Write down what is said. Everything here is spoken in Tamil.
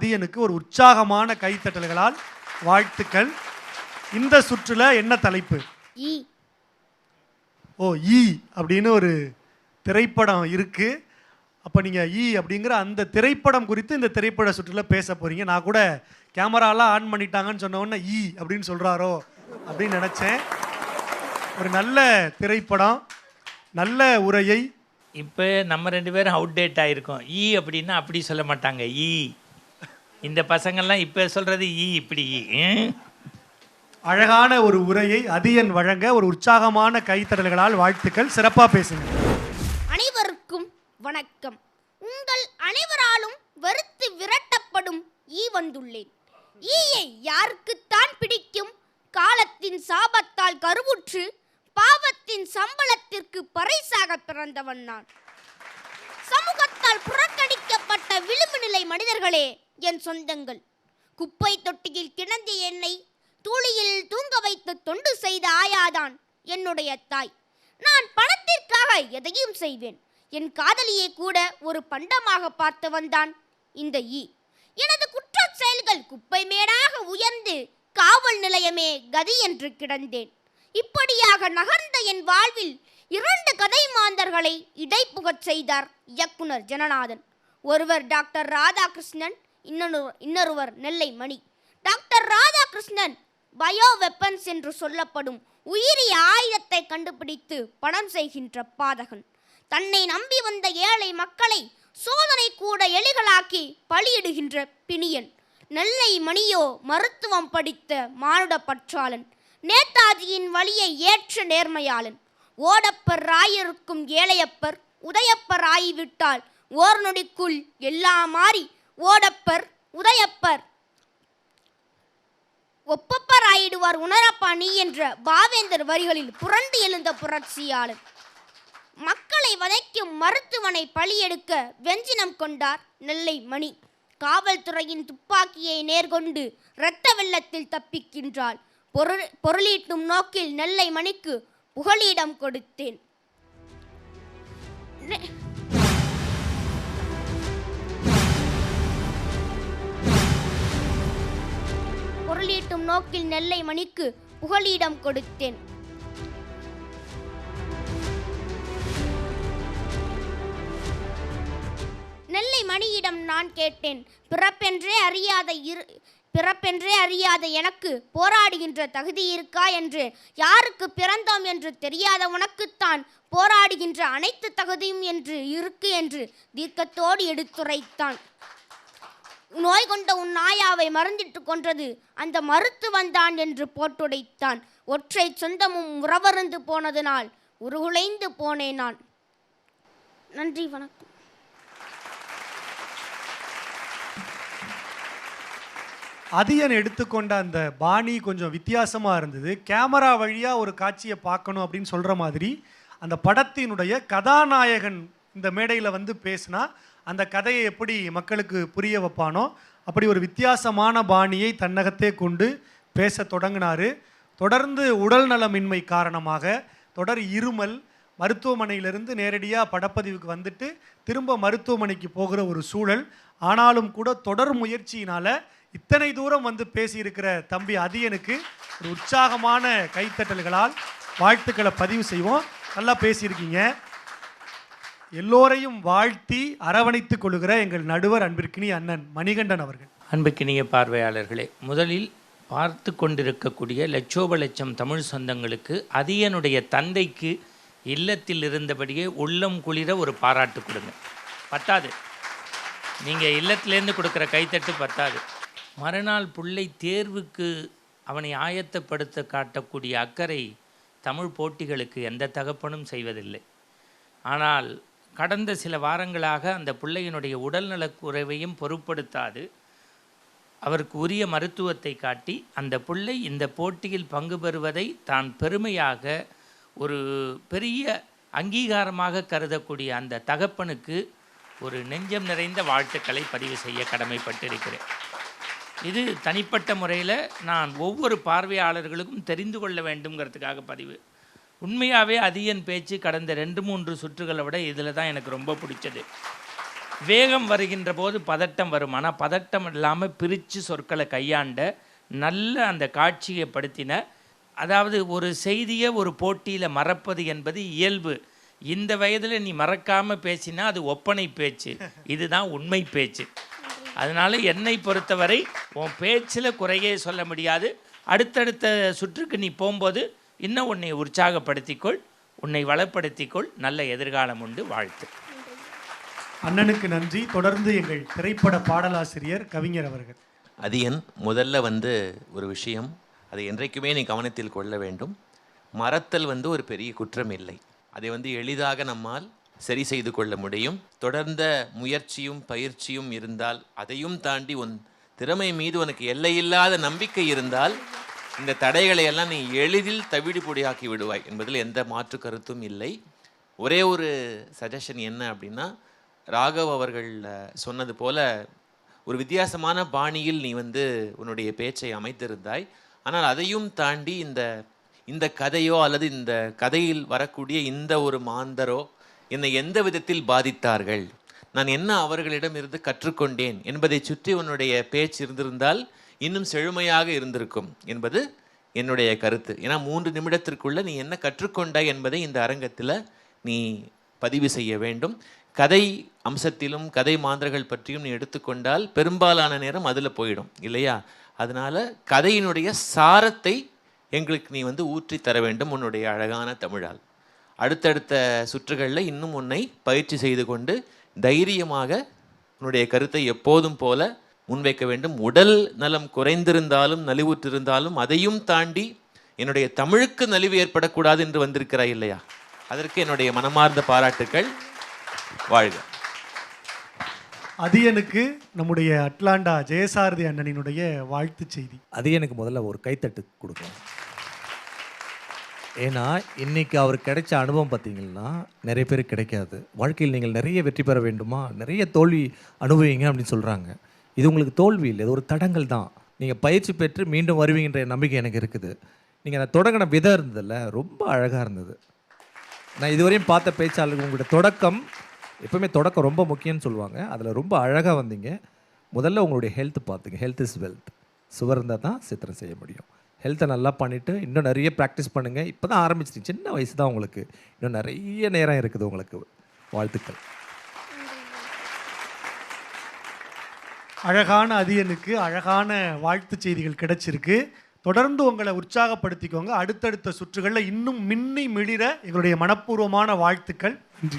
அதியனுக்கு ஒரு உற்சாகமான கைத்தட்டல்களால் வாழ்த்துக்கள். இந்த சுற்றுல என்ன தலைப்பு? ஈ. ஓ ஈ அப்படின்னு ஒரு திரைப்படம் இருக்கு. அப்போ நீங்கள் ஈ அப்படிங்கிற அந்த திரைப்படம் குறித்து இந்த திரைப்பட சுற்றுல பேச போறீங்க. நான் கூட கேமராலாம் ஆன் பண்ணிட்டாங்கன்னு சொன்ன உடனே ஈ அப்படின்னு சொல்கிறாரோ அப்படின்னு நினச்சேன். ஒரு நல்ல திரைப்படம் நல்ல உரையை. இப்போ நம்ம ரெண்டு பேரும் அவுடேட் ஆகிருக்கோம் ஈ அப்படின்னா அப்படி சொல்ல மாட்டாங்க. ஈ. இந்த பசங்கள்லாம் இப்போ சொல்கிறது ஈ இப்படி? அழகான ஒரு உரையை அதியன் வழங்க ஒரு உற்சாகமான கைத்தட்டல்களால் வாழ்த்துக்கள் சிறப்பாக பேசுங்க. அனைவருக்கும் வணக்கம். உங்கள் அனைவராலும் வெறுத்து விரட்டப்படும் ஈ வந்துள்ளேன். ஈயை யாருக்குத்தான் பிடிக்கும்? காலத்தின் சாபத்தால் கருவுற்று பாவத்தின் சம்பளத்திற்கு பறைசாக பிறந்தவன் நான். சமூகத்தால் புறக்கணிக்கப்பட்ட விளிம்பு நிலை மனிதர்களே என் சொந்தங்கள். குப்பை தொட்டியில் கிடந்த என்னை தூளியில் தூங்க வைத்து தொண்டு செய்த ஆயாதான் என்னுடைய தாய். நான் பணத்திற்காக எதையும் செய்வேன். என் காதலியை கூட ஒரு பண்டமாக பார்த்து வந்தான் இந்த ஈ. எனது குற்ற செயல்கள் குப்பை மேடாக உயர்ந்து காவல் நிலையமே கதி என்று கிடந்தேன். இப்படியாக நகர்ந்த என் வாழ்வில் இரண்டு கதை மாந்தர்களை இடைப்புகச் செய்தார் இயக்குனர் ஜனநாதன். ஒருவர் டாக்டர் ராதாகிருஷ்ணன் இன்னொரு இன்னொருவர் Nellai Mani. Doctor Radhakrishnan bio weapons என்று சொல்லப்படும் உயிரி ஆயுதத்தை கண்டுபிடித்து படம் செய்கின்ற பாதகன். தன்னை நம்பி வந்த ஏழை மக்களை சோதனை கூட எலிகளாக்கி பலியிடுகின்ற பிணியன். நெல்லை மணியோ மருத்துவம் படித்த மானுட பற்றாளன். நேதாஜியின் வழியை ஏற்ற நேர்மையாளன். ஓடப்பர் ராயருக்கும் ஏழையப்பர் உதயப்பர் ஆகிவிட்டால் ஓர் நொடிக்குள் எல்லாம் மாறி ஓடப்பர் உதயப்பர். ஒப்பப்பர் ஆயிடுவார் உணரப்பா நீ என்ற பாவேந்தர் வரிகளில் புரண்டு எழுந்த புரட்சியாளர். மக்களை வதைக்கும் மருத்துவனை பழியெடுக்க வெஞ்சினம் கொண்டார் நெல்லை மணி. காவல்துறையின் துப்பாக்கியை நேர்கொண்டு இரத்த வெள்ளத்தில் தப்பிக்கின்றாள். பொருள் பொருளீட்டும் நோக்கில் நெல்லை மணிக்கு புகலிடம் கொடுத்தேன். பொருளீட்டும் நோக்கில் நெல்லை மணிக்கு புகலிடம் கொடுத்தேன். நெல்லை மணியிடம் நான் கேட்டேன் பிறப்பென்றே அறியாத இரு பிறப்பென்றே அறியாத எனக்கு போராடுகின்ற தகுதி இருக்கா என்று? யாருக்கு பிறந்தோம் என்று தெரியாத உனக்குத்தான் போராடுகின்ற அனைத்து தகுதியும் என்று இருக்கு என்று தீர்க்கத்தோடு எடுத்துரைத்தான். நோய் கொண்ட உன் மறந்திட்டு கொன்றது. அந்த மருத்துவன்தான் என்று போட்டுடைத்தான். ஒற்றை சொந்தமும் உறவருந்து போனதனால் உருகுலைந்து போனேன் நான். நன்றி வணக்கம். அதியன் எடுத்துக்கொண்ட அந்த பாணி கொஞ்சம் வித்தியாசமாக இருந்தது. கேமரா வழியாக ஒரு காட்சியை பார்க்கணும் அப்படின்னு சொல்கிற மாதிரி அந்த படத்தினுடைய கதாநாயகன் இந்த மேடையில் வந்து பேசினா அந்த கதையை எப்படி மக்களுக்கு புரிய வைப்பானோ அப்படி ஒரு வித்தியாசமான பாணியை தன்னகத்தே கொண்டு பேச தொடங்கினாரு. தொடர்ந்து உடல் நலமின்மை காரணமாக தொடர் இருமல் மருத்துவமனையிலிருந்து நேரடியாக படப்பதிவுக்கு வந்துட்டு திரும்ப மருத்துவமனைக்கு போகிற ஒரு சூழல். ஆனாலும் கூட தொடர் முயற்சியினால் இத்தனை தூரம் வந்து பேசியிருக்கிற தம்பி அதியனுக்கு ஒரு உற்சாகமான கைத்தட்டல்களால் வாழ்த்துக்களை பதிவு செய்வோம். நல்லா பேசியிருக்கீங்க. எல்லோரையும் வாழ்த்தி அரவணைத்துக் கொள்கிற எங்கள் நடுவர் அன்பிற்கினி அண்ணன் மணிகண்டன் அவர்கள். அன்பிற்கினிய பார்வையாளர்களே முதலில் பார்த்து கொண்டிருக்கக்கூடிய லட்சோப லட்சம் தமிழ் சொந்தங்களுக்கு அதியனுடைய தந்தைக்கு இல்லத்தில் இருந்தபடியே உள்ளம் குளிர ஒரு பாராட்டு கொடுங்க. பத்தாது. நீங்கள் இல்லத்திலேருந்து கொடுக்குற கைத்தட்டு பத்தாது. மறுநாள் பிள்ளை தேர்வுக்கு அவனை ஆயத்தப்படுத்த காட்டக்கூடிய அக்கறை தமிழ் போட்டிகளுக்கு எந்த தகப்பனும் செய்வதில்லை. ஆனால் கடந்த சில வாரங்களாக அந்த பிள்ளையினுடைய உடல்நலக்குறைவையும் பொருட்படுத்தாது. அவருக்கு உரிய மருத்துவத்தை காட்டி அந்த பிள்ளை இந்த போட்டியில் பங்கு பெறுவதை தான் பெருமையாக ஒரு பெரிய அங்கீகாரமாக கருதக்கூடிய அந்த தகப்பனுக்கு ஒரு நெஞ்சம் நிறைந்த வாழ்த்துக்களை பதிவு செய்ய கடமைப்பட்டிருக்கிறேன். இது தனிப்பட்ட முறையில் நான் ஒவ்வொரு பார்வையாளர்களுக்கும் தெரிந்து கொள்ள வேண்டுங்கிறதுக்காக பதிவு. உண்மையாகவே அதியன் பேச்சு கடந்த ரெண்டு மூன்று சுற்றுகளை விட இதில் தான் எனக்கு ரொம்ப பிடிச்சது. வேகம் வருகின்ற போது பதட்டம் வரும். ஆனால் பதட்டம் இல்லாமல் பிரித்து சொற்களை கையாண்ட நல்ல அந்த காட்சியை படுத்தின அதாவது ஒரு செய்தியை ஒரு போட்டியில் மறப்பது என்பது இயல்பு. இந்த வயதில் நீ மறக்காமல் பேசினா அது ஒப்பனை பேச்சு. இதுதான் உண்மை பேச்சு. அதனால் என்னை பொறுத்தவரை உன் பேச்சில் குறையே சொல்ல முடியாது. அடுத்தடுத்த சுற்றுக்கு நீ போகும்போது இன்னும் உன்னை உற்சாகப்படுத்திக்கொள் உன்னை வளப்படுத்திக்கொள் நல்ல எதிர்காலம் உண்டு வாழ்த்து. அண்ணனுக்கு நன்றி. தொடர்ந்து எங்கள் திரைப்பட பாடலாசிரியர் கவிஞர் அவர்கள். அதியன் முதல்ல வந்து ஒரு விஷயம். அதை என்றைக்குமே நீ கவனத்தில் கொள்ள வேண்டும். மறத்தல் வந்து ஒரு பெரிய குற்றம் இல்லை. அதை வந்து எளிதாக நம்மால் சரி செய்து கொள்ள முடியும். தொடர்ந்த முயற்சியும் பயிற்சியும் இருந்தால் அதையும் தாண்டி உன் திறமை மீது உனக்கு எல்லையில்லாத நம்பிக்கை இருந்தால் இந்த தடைகளை எல்லாம் நீ எளிதில் தவிடு பொடியாக்கி விடுவாய் என்பதில் எந்த மாற்று கருத்தும் இல்லை. ஒரே ஒரு சஜஷன் என்ன அப்படின்னா ராகவ் அவர்கள் சொன்னது போல ஒரு வித்தியாசமான பாணியில் நீ வந்து உன்னுடைய பேச்சை அமைத்திருந்தாய். ஆனால் அதையும் தாண்டி இந்த இந்த கதையோ அல்லது இந்த கதையில் வரக்கூடிய இந்த ஒரு மாந்தரோ என்னை எந்த விதத்தில் பாதித்தார்கள்? நான் என்ன அவர்களிடம் இருந்து கற்றுக்கொண்டேன் என்பதை சுற்றி உன்னுடைய பேச்சு இருந்திருந்தால் இன்னும் செழுமையாக இருந்திருக்கும் என்பது என்னுடைய கருத்து. ஏன்னா மூன்று நிமிடத்திற்குள்ளே நீ என்ன கற்றுக்கொண்டாய் என்பதை இந்த அரங்கத்தில் நீ பதிவு செய்ய வேண்டும். கதை அம்சத்திலும் கதை மாந்தர்கள் பற்றியும் நீ எடுத்துக்கொண்டால் பெரும்பாலான நேரம் அதில் போயிடும் இல்லையா? அதனால் கதையினுடைய சாரத்தை எங்களுக்கு நீ வந்து ஊற்றி தர வேண்டும் உன்னுடைய அழகான தமிழால். அடுத்தடுத்த சுற்றுகளில் இன்னும் உன்னை பயிற்சி செய்து கொண்டு தைரியமாக உன்னுடைய கருத்தை எப்போதும் போல முன்வைக்க வேண்டும். உடல் நலம் குறைந்திருந்தாலும் நலிவுற்றிருந்தாலும் அதையும் தாண்டி என்னுடைய தமிழுக்கு நலிவு ஏற்படக்கூடாது என்று வந்திருக்கிறாய் இல்லையா? அதற்கு என்னுடைய மனமார்ந்த பாராட்டுக்கள். வாழ்க. அதியனுக்கு நம்முடைய அட்லாண்டா ஜெயசாரதி அண்ணனினுடைய வாழ்த்துச் செய்தி. அது எனக்கு முதல்ல ஒரு கைத்தட்டு கொடுக்கலாம் ஏன்னா இன்னைக்கு அவருக்கு கிடைச்ச அனுபவம் பார்த்தீங்கன்னா நிறைய பேருக்கு கிடைக்காது. வாழ்க்கையில் நீங்கள் நிறைய வெற்றி பெற வேண்டுமா? நிறைய தோல்வி அனுபவிங்க அப்படின்னு சொல்கிறாங்க இது உங்களுக்கு தோல்வி இல்லை. இது ஒரு தடங்கள் தான். நீங்கள் பயிற்சி பெற்று மீண்டும் வருவீங்கன்ற நம்பிக்கை எனக்கு இருக்குது. நீங்கள் அந்த தொடங்கின விதம் இருந்ததில்ல ரொம்ப அழகாக இருந்தது. நான் இதுவரையும் பார்த்த பேச்சாளர்கள் உங்களோட தொடக்கம் எப்பவுமே தொடக்கம் ரொம்ப முக்கியம்னு சொல்லுவாங்க. அதில் ரொம்ப அழகாக வந்தீங்க. முதல்ல உங்களுடைய ஹெல்த் பார்த்துங்க. ஹெல்த் இஸ் வெல்த் சுவர் இருந்தால் தான் சித்திரம் செய்ய முடியும். ஹெல்த்தை நல்லா பண்ணிவிட்டு இன்னும் நிறைய ப்ராக்டிஸ் பண்ணுங்கள் இப்போ தான் ஆரம்பிச்சிட்டீங்க. சின்ன வயசு தான் உங்களுக்கு. இன்னும் நிறைய நேரம் இருக்குது உங்களுக்கு. வாழ்த்துக்கள். அழகான அதியனுக்கு அழகான வாழ்த்துச் செய்திகள் கிடைச்சிருக்கு. தொடர்ந்து உங்களை உற்சாகப்படுத்திக்கோங்க. அடுத்தடுத்த சுற்றுகளில் இன்னும் மின்னி மிளிர எங்களுடைய மனப்பூர்வமான வாழ்த்துக்கள். நன்றி.